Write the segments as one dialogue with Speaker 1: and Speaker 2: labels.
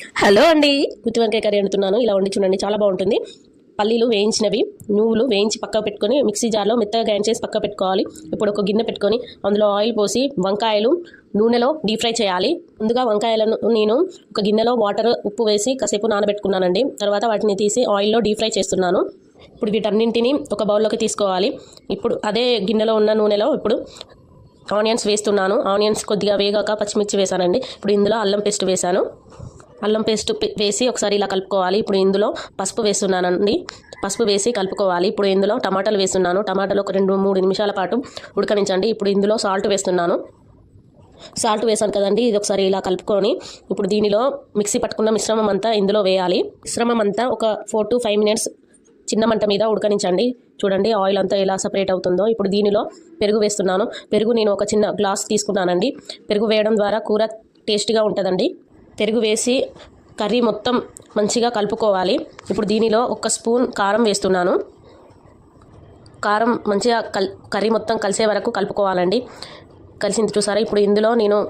Speaker 1: Hello అండి. గుత్తి వంకాయ curry వండుతున్నాను. ఇలా వండి చూడండి చాలా బాగుంటుంది. పల్లీలు వేయించినవి నువ్వులు వేయించి పక్క పెట్టుకొని మిక్సీ జార్లో మెత్తగా గ్రైండ్ చేసి పక్క పెట్టుకోవాలి. ఇప్పుడు ఒక గిన్నె పెట్టుకొని అందులో ఆయిల్ పోసి వంకాయలు నూనెలో డీప్ ఫ్రై చేయాలి. ముందుగా వంకాయలను నేను ఒక గిన్నెలో వాటర్ ఉప్పు వేసి కాసేపు నానబెట్టుకున్నానండి. తర్వాత వాటిని తీసి ఆయిల్లో డీప్ ఫ్రై చేస్తున్నాను. ఇప్పుడు వీటన్నింటిని ఒక బౌల్లోకి తీసుకోవాలి. ఇప్పుడు అదే గిన్నెలో ఉన్న నూనెలో ఇప్పుడు ఆనియన్స్ వేస్తున్నాను. ఆనియన్స్ కొద్దిగా వేగాక పచ్చిమిర్చి వేసానండి. ఇప్పుడు ఇందులో అల్లం పేస్ట్ వేసాను అల్లం పేస్ట్ వేసి ఒకసారి ఇలా కలుపుకోవాలి. ఇప్పుడు ఇందులో పసుపు వేస్తున్నానండి. పసుపు వేసి కలుపుకోవాలి. ఇప్పుడు ఇందులో టమాటాలు వేస్తున్నాను. టమాటాలు ఒక రెండు మూడు నిమిషాల పాటు ఉడకనించండి. ఇప్పుడు ఇందులో సాల్ట్ వేస్తున్నాను. సాల్ట్ వేసాను కదండి. ఇది ఒకసారి ఇలా కలుపుకొని ఇప్పుడు దీనిలో మిక్సీ పట్టుకున్న మిశ్రమం అంతా ఇందులో వేయాలి. మిశ్రమం అంతా ఒక ఫోర్ టు ఫైవ్ మినిట్స్ చిన్న మంట మీద ఉడకనించండి. చూడండి ఆయిల్ అంతా ఎలా సపరేట్ అవుతుందో. ఇప్పుడు దీనిలో పెరుగు వేస్తున్నాను. పెరుగు నేను ఒక చిన్న గ్లాస్ తీసుకున్నానండి. పెరుగు వేయడం ద్వారా కూర టేస్టీగా ఉంటుందండి. పెరుగు వేసి కర్రీ మొత్తం మంచిగా కలుపుకోవాలి. ఇప్పుడు దీనిలో ఒక స్పూన్ కారం వేస్తున్నాను. కారం మంచిగా కల్ కర్రీ మొత్తం కలిసే వరకు కలుపుకోవాలండి. కలిసింది చూసారా? ఇప్పుడు ఇందులో నేను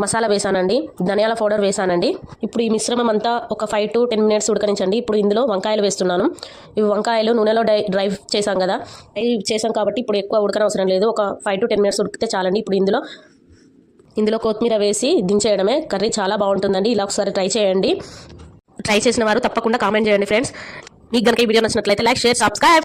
Speaker 1: మసాలా వేసానండి. ధనియాల పౌడర్ వేసానండి. ఇప్పుడు ఈ మిశ్రమం అంతా ఒక ఫైవ్ టు టెన్ మినిట్స్ ఉడకనించండి. ఇప్పుడు ఇందులో వంకాయలు వేస్తున్నాను. ఇవి వంకాయలు నూనెలో డై డ్రై చేసాం కదా? డ్రై చేసాం కాబట్టి ఇప్పుడు ఎక్కువ ఉడకనవసరం లేదు. ఒక ఫైవ్ టు టెన్ మినిట్స్ ఉడికితే చాలండి. ఇప్పుడు ఇందులో ఇందులో కొత్తిమీర వేసి దించేయడమే. కర్రీ చాలా బాగుంటుందండి. ఇలా ఒకసారి ట్రై చేయండి. ట్రై చేసిన వారు తప్పకుండా కామెంట్ చేయండి ఫ్రెండ్స్. మీకు కనుక ఈ వీడియో నచ్చినట్లయితే లైక్ షేర్ సబ్స్క్రైబ్.